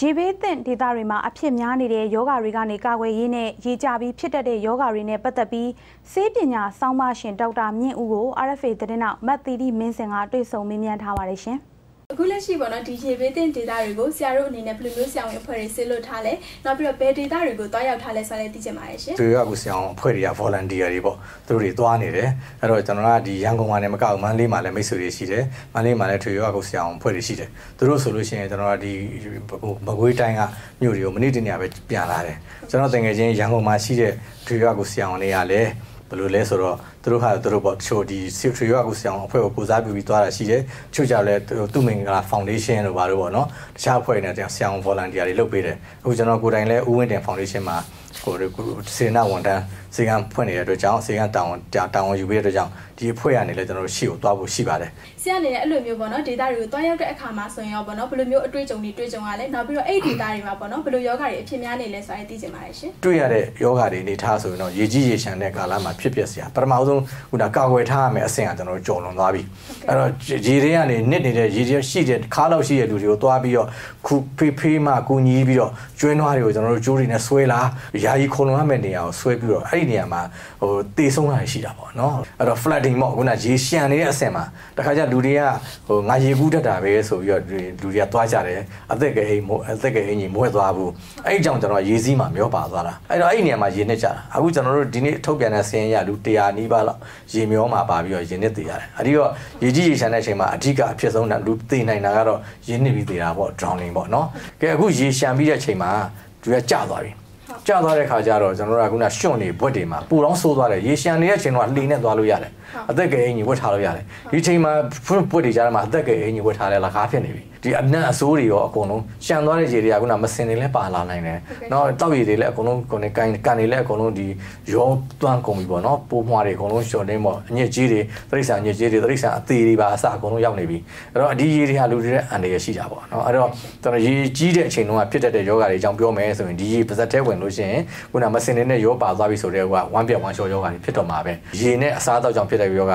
ရေဘေးသင့်ဒေသတွေမှာအဖြစ်များနေတဲ့ယောဂါတွေကနေကာကွယ်ရေးနဲ့ရေကြပြီးဖြစ်တတ်တဲ့ယောဂါတွေနဲ့ပတ်သက်ပြီးဆေးပညာစောင့်မရှင်ဒေါက်တာမြင့်ဦးကို RFA သတင်းနောက်မတ်တီတီမင်းစင်ကတွေ့ဆုံမေးမြန်းထားပါတယ်ရှင်။ အခုလက်ရှိပေါ့နော်ဒီရေဘေးတင်ဒေတာတွေကိုဆရာတို့အနေနဲ့ဘယ်လိုမျိုးဆရာဝန်အဖွဲ့တွေဆေးလွတ်ထားလဲနောက်ပြီးတော့ဘယ်ဒေတာတွေကိုတွားရောက်ထားလဲဆိုလည်းသိချင်ပါတယ်ရှင်သူကအခုဆရာဝန်အဖွဲ့တွေက volunteer တွေပေါ့သူတို့တွေတွားနေတယ်အဲ့တော့ကျွန်တော်ကဒီရန်ကုန်မှာလည်းမကောက်မန္တလေးမှာလည်းမိတ်ဆွေတွေရှိတယ်မန္တလေးမှာလည်းထွေရောအခုဆရာဝန်အဖွဲ့တွေရှိတယ်သူတို့ဆိုလို့ရှိရင်ကျွန်တော်ကဒီမကွေးတိုင်းကမြို့တွေကိုမနေ့တနေ့ပဲပြန်လာတယ်ကျွန်တော်တကယ်ချင်းရန်ကုန်မှာရှိတဲ့ထွေရောအခုဆရာဝန်တွေကလည်း ဘယ်လိုလဲဆိုတော့သူတို့ဟာသူတို့ပေါ့တချို့ဒီဆီထရီယောကူဆအောင်အဖွဲ့ကိုကိုစားပြုပြီးသွားတာရှိတယ်တချို့ကြောင့်လည်းသူ့မင်္ဂလာဖောင်ဒေးရှင်းတို့ဘာလို့ပေါ့နော်တခြားအဖွဲ့တွေနဲ့ဆရာဝန် volunteer တွေလုပ်ပေးတယ်အခုကျွန်တော်ကိုယ်တိုင်လည်းဦးဝင်းတင်ဖောင်ဒေးရှင်းမှာ ဟိုစေနာဝန်တန်းစေကံဖွင့်နေတဲ့အတွက်ကြောင့်စေကံတောင်းတောင်းယူပေးတဲ့အတွက်ကြောင့်ဒီအဖွဲ့ကနေလည်းကျွန်တော်တို့ရှေ့ကိုသွားဖို့ရှိပါတယ်ဆရာအနေနဲ့အဲ့လိုမျိုးပေါ့နော်ဒေတာတွေကိုတွားရောက်တဲ့အခါမှာဆိုရင်ရောပေါ့နော်ဘယ်လိုမျိုးအတွေ့အကြုံတွေတွေ့ကြုံရလဲနောက်ပြီးတော့အဲ့ဒီဒေတာတွေမှာပေါ့နော်ဘယ်လိုယောဂတွေအဖြစ်များနေလဲဆိုတာသိချင်ပါတယ်ရှင်တွေ့ရတဲ့ယောဂတွေနေထားဆိုရင်တော့ရေကြီးရေရှမ်းတဲ့ကာလမှာဖြစ်ပျက်စရာပထမဆုံးခုနကာကွယ်ထားရမယ်အဆင့်ကကျွန်တော်တို့ကြော်လွန်သွားပြီအဲ့တော့ရေတွေကနေနစ်နေတဲ့ရေတွေရှိတဲ့ခါလောက်ရှိတဲ့လူတွေကိုသွားပြီးတော့ခုဖေးဖေးမှကူညီပြီးတော့ကျွင်းနွားတွေကိုကျွန်တော်တို့ကြိုးတွေနဲ့ဆွဲလာယာယီခုံလွန်ရမယ့်နေရာကိုဆွဲပြီးတော့အဲ့ဒီနေရာမှာဟိုတေဆုံးတာရှိတာပေါ့နော်အဲ့တော့ flooding ပေါ့ခုနရေရှမ်းနေတဲ့အဆင့်မှာတခါကျလူတွေကဟိုငါရေကူးတတ်တာပဲဆိုပြီးတော့လူတွေကသွားကြတယ်အသက်ကအိမ်မိုးအသက်ကအိမ်ကြီးမွဲသွားဘူးအဲ့ဒီကြောင့်ကျွန်တော်ရေစီးမှာမျောပါသွားတာအဲ့တော့အဲ့ဒီနေရာမှာရေနစ်ကြတာအခုကျွန်တော်တို့ဒီနေ့ထုတ်ပြန်တဲ့ဆင်းရလူ100နီးပါးလောက်ရေမျောမှာပါပြီးတော့ရေနစ်သေးရတယ်အဲ့ဒီတော့ရေကြီးရေရှမ်းတဲ့အချိန်မှာအဓိကအဖြစ်ဆုံးတာလူသေနိုင်တာကတော့ရေနစ်ပြီးသေးတာပေါ့ drowning ပေါ့နော်ကဲအခုရေရှမ်းပြီးတဲ့အချိန်မှာသူကကျသွားပြီ ကျသွားတဲ့ခါကျတော့ကျွန်တော်တို့ကခုနရွှွန့်နေဘွက်တွေမှာပူတော့ဆိုးသွားတယ်ရေရှမ်းနေတဲ့အချိန်တော့လှေနဲ့သွားလို့ရတယ်အသက်ကဲအင်ကြီးဝတ်ထားလို့ရတယ်ဒီချိန်မှာဘွက်တွေကြားထဲမှာအသက်ကဲအင်ကြီးဝတ်ထားလဲလကားဖြစ်နေပြီဒီအနက်အစိုးတွေရောအကုန်လုံးရှန်သွားတဲ့ရေတွေကခုနမစင်တွေလည်းပါလာနိုင်တယ်။နော်တောက်ရည်တွေလည်းအကုန်လုံးကိုယ်ကန်ကန်တွေလည်းအကုန်လုံးဒီရောသွန်းကုန်ပြီပေါ့နော်။ပိုးမွားတွေအကုန်လုံးရှော်နေပေါ့အညစ်ကြေးတွေတရိษံအညစ်ကြေးတွေတရိษံအသေးတွေပါအစအကုန်လုံးရောက်နေပြီ။အဲ့တော့ဒီရေတွေဟာလူတွေရဲ့အန္တရာယ်ရှိတာပေါ့နော်။အဲ့တော့ကျွန်တော်ရေကြီးတဲ့အချိန်တုန်းကဖြစ်တတ်တဲ့ယောဂတွေအကြောင်းပြောမယ်ဆိုရင်ဒီရေပါဇက်ထဲဝင်လို့ရှိရင်ခုနမစင်တွေနဲ့ရောပါသွားပြီဆိုတဲ့ဟိုကဝမ်းပြက်ဝမ်းလျှောယောဂတွေဖြစ်တော့မှာပဲ။ရေနဲ့အစားအသောက်ကြောင့်ဖြစ်တဲ့ယောဂက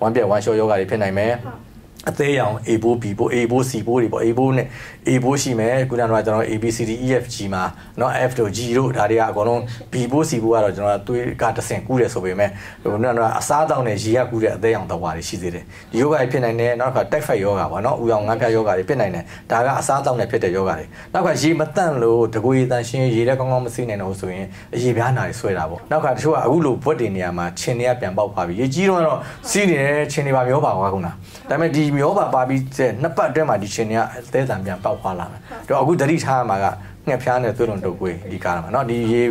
ဝမ်းပြက်ဝမ်းလျှောယောဂတွေဖြစ်နိုင်မယ်။ အသေးရောင် A ဘိုး B ဘိုး A ဘိုး C ဘိုးတွေပေါ့ A ဘိုးနဲ့ A ဘိုးရှိမယ်ခုနကတော့ကျွန်တော် A B C D E F G မှာเนาะ F တို့ G တို့ဒါတွေကအကုန်လုံး B ဘိုး C ဘိုးကတော့ကျွန်တော်သွေးကတဆင့်ကူးတယ်ဆိုပေမဲ့ဟိုကတော့အစားတောင်းနဲ့ရေကကူးတဲ့အသေးရောင်တော့ပါရှိသေးတယ်ဒီယောဂတွေဖြစ်နိုင်တယ်နောက်က type 5ယောဂပေါ့เนาะဥရောင်ငန်းပြယောဂတွေဖြစ်နိုင်တယ်ဒါကအစားတောင်းနဲ့ဖြစ်တဲ့ယောဂတွေနောက်ကရေမတန့်လို့တကွေတန်ရှင်းရေလည်းကောင်းကောင်းမစိနိုင်တော့ဆိုရင်အရေပြားနာတွေဆွဲတာပေါ့နောက်ကတချို့ကအခုလိုဘွက်တွေနေရာမှာခြင်တွေကပြန်ပေါက်သွားပြီရေကြီးတော့စီးနေတယ်ခြင်တွေပါမျောပါသွားကုန်တာဒါပေမဲ့ဒီ မျောပါပါပြီးတဲ့နှစ်ပတ်အတွင်းမှာဒီရှင်တွေကအသေးတံပြန်ပေါက်သွားလာတယ်။တော့အခုတတိထားမှာကငှက်ဖျားနဲ့သွေးလွန်တုပ်ကွေးဒီကားမှာเนาะဒီရေ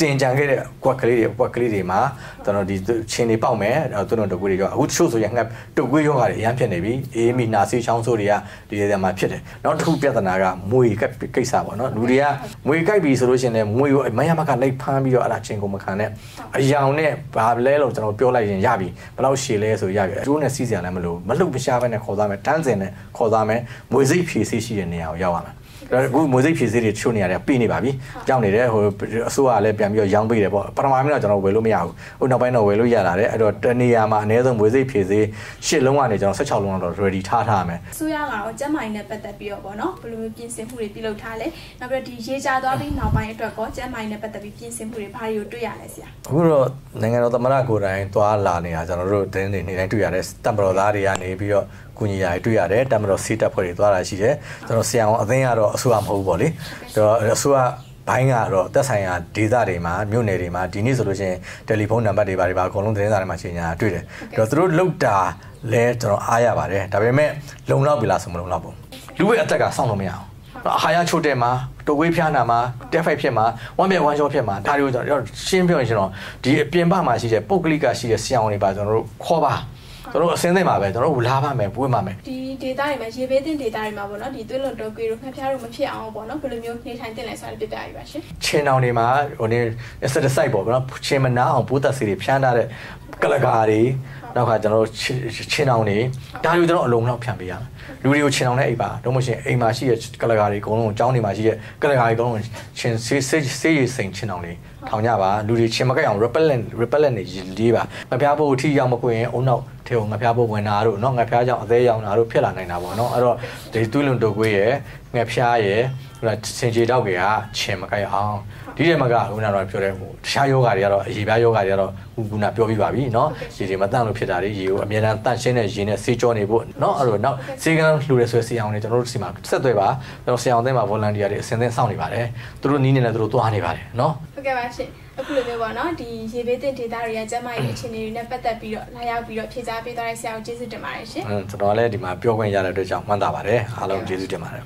တင်ကြံခဲ့တဲ့ကွက်ကလေးတွေကွက်ကလေးတွေမှာကျွန်တော်ဒီချင်းတွေပေါက်မယ်သွန်းတော်တကွေးတွေရောအခုတချို့ဆိုရင်ငှက်တုပ်ကွေးရောဂါတွေအများဖြစ်နေပြီအေးမီနာစီချောင်းဆိုးတွေကဒီနေရာမှာဖြစ်တယ်နောက်တစ်ခုပြဿနာကမွေကိစ္စပေါ့နော်လူတွေကမွေကြိုက်ပြီဆိုလို့ရှိရင်လည်းမွေကိုမရမကလိုက်ဖမ်းပြီးတော့အဲ့ဒါချင်းကိုမခံနဲ့အယောင်နဲ့ဘာလဲလို့ကျွန်တော်ပြောလိုက်ရင်ရပြီဘယ်လောက်ရှည်လဲဆိုရပြီအကျိုးနဲ့စီးစရာလည်းမလိုမလှုပ်မရှားဘဲနဲ့ခေါ်သားမယ်တန်းစင်နဲ့ခေါ်သားမယ်မွေစိတ်ဖြည့်ဆေးရှိတဲ့နေရာကိုရောက်ရမယ် အခုမွေစိတ်ဖြည့်ဆေးတွေချို့နေရတယ်ပြီးနေပါပြီကြောက်နေတယ်ဟိုအစိုးရကလည်းပြန်ပြီးတော့ရောင်းပေးတယ်ပေါ့ပထမပိုင်းတော့ကျွန်တော်ဝယ်လို့မရဘူးဟိုနောက်ပိုင်းတော့ဝယ်လို့ရလာတယ်အဲ့တော့တနေရာမှာအနည်းဆုံးမွေစိတ်ဖြည့်ဆေး၈လုံးကနေကျွန်တော်16လုံးတော့ ready ထားထားရမယ်အစိုးရကတော့ကျန်းမာရေးနဲ့ပတ်သက်ပြီးတော့ပေါ့နော်ဘယ်လိုမျိုးပြင်ဆင်မှုတွေပြုလုပ်ထားလဲနောက်ပြီးတော့ဒီရေးကြသွားပြီးနောက်ပိုင်းအတွက်ကောကျန်းမာရေးနဲ့ပတ်သက်ပြီးပြင်ဆင်မှုတွေဘာတွေကိုတွေ့ရလဲဆရာအခုတော့နိုင်ငံတော်သမ္မတကိုယ်တိုင်သွားလာနေတာကျွန်တော်တို့တင်းနေနေတိုင်းတွေ့ရတယ်တံပတော်သားတွေကနေပြီးတော့ကူညီရာတွေ့ရတယ်တမတော်စီတက်ဖွဲ့တွေသွားတာရှိတယ်ကျွန်တော်ဆရာအောင်အသင်းကတော့အစိုးရမဟုတ်ဘူးပေါ့လေကျွန်တော်အစိုးရဘိုင်းကတော့တက်ဆိုင်ရာဒေသတွေမှာမြို့နယ်တွေမှာဒီနေ့ဆိုလို့ရှိရင်တယ်လီဖုန်းနံပါတ်တွေပါတွေပါအကုန်လုံးသတင်းစာတွေမှာချိန်ညာတွေ့တယ်အဲ့တော့သူတို့လောက်တာလဲကျွန်တော်အားရပါတယ်ဒါပေမဲ့လုံလောက်ပြီလားဆိုမလုံလောက်ဘူးလူရဲ့အသက်ကစောင့်လို့မရအောင်အာဟာရချို့တဲ့မှာတိုဝေးဖျားနာမှာတက်ဖိုက်ဖြစ်မှာဝမ်းပြဝမ်းလျှောဖြစ်မှာဒါတွေကိုကျွန်တော်ရှင်းပြောရင်ကျွန်တော်ဒီအပြင်ပမှာရှိတဲ့ပုတ်ကလိကရှိတဲ့ဆရာဝန်တွေပါကျွန်တော်တို့ခေါ်ပါ ကျွန်တော်အစင်းသိမှာပဲကျွန်တော်တို့လာပါမယ်ပွေးပါမယ်ဒီ data တွေမှာရေဘေးတင် data တွေမှာပေါ့နော်ဒီသွေးလွန်တော့ကွေးတို့ခက်ဖျားတို့မဖြစ်အောင်ပေါ့နော်ဘယ်လိုမျိုးနေထိုင်တင်လဲဆိုတာပြပြရပါရှင်ချင်းတောင်တွေမှာဟိုနေ insecticide ပေါ့နော်ချင်းမနာအောင်ပိုးသက်စီတွေဖြန်းထားတဲ့ကလကာတွေ နောက်ကကျွန်တော်တို့ချင်းတောင်တွေဒါတွေကျွန်တော်အလုံးလောက်ဖြန့်ပေးရမယ်လူတွေကိုချင်းအောင်နဲ့အိပ်ပါတော့မရှင်အိမ်မှာရှိတဲ့ကလကာတွေအကုန်လုံးအကြောင်းတွေမှာရှိတဲ့ကလကာတွေအကုန်လုံးချင်းဆေးဆေးဆေးရည်စိန်ချင်းအောင်တွေထောင်ကြပါလူတွေချင်းမကြိုက်အောင် repellent repellent တွေရေးပါမပြဖို့အထီရောက်မကွင်အုံနောက် ထေုံငါဖျားဖို့ဝင်တာတို့เนาะငါဖျားကြောင့်အသေးရောင်တာတို့ဖြစ်လာနိုင်တာပေါ့เนาะအဲ့တော့ဒီသွေးလွန်တုပ်ကွေးရဲ့ငါဖျားရဲ့ဟိုစင်ကြေတောက်ကချင်မကြိုက်အောင်ဒီထဲမှာကခုနကတော့ပြောတဲ့ဟိုတခြားယောဂတွေကတော့အရေပြားယောဂတွေကတော့ခုခုနပြောပြပါပြီเนาะရေတွေမတန့်လို့ဖြစ် တာတွေရေကိုအမြဲတမ်းတန့်ရှင်းတဲ့ရေနဲ့ဆေးကြောနေဖို့เนาะအဲ့တော့နောက်ဆေးကန်းလှူရဲဆိုတဲ့ဆေးအောင်တွေကျွန်တော်တို့ဒီမှာဆက်သွယ်ပါကျွန်တော်ဆေးအောင်တဲ့မှာ volunteer တွေအစဉ်သင်းစောင့်နေပါတယ်သူတို့နီးနေတယ်သူတို့သွားနေပါတယ်เนาะ ဟုတ်ကဲ့ပါရှင်အခုလိုမျိုးပေါ့နော်ဒီရေဘေးတင်ဒေတာတွေကကျမရဲ့အခြေအနေတွေနဲ့ပတ်သက်ပြီးတော့လာရောက်ပြီးတော့ဖြေကြားပေးသွားတဲ့ဆရာကိုကျေးဇူးတင်ပါတယ်ရှင် อืมကျွန်တော်လည်းဒီမှာပြောခွင့်ရတဲ့အတွက်ကြောင့်မှန်တာပါတယ်အားလုံးကျေးဇူးတင်ပါတယ်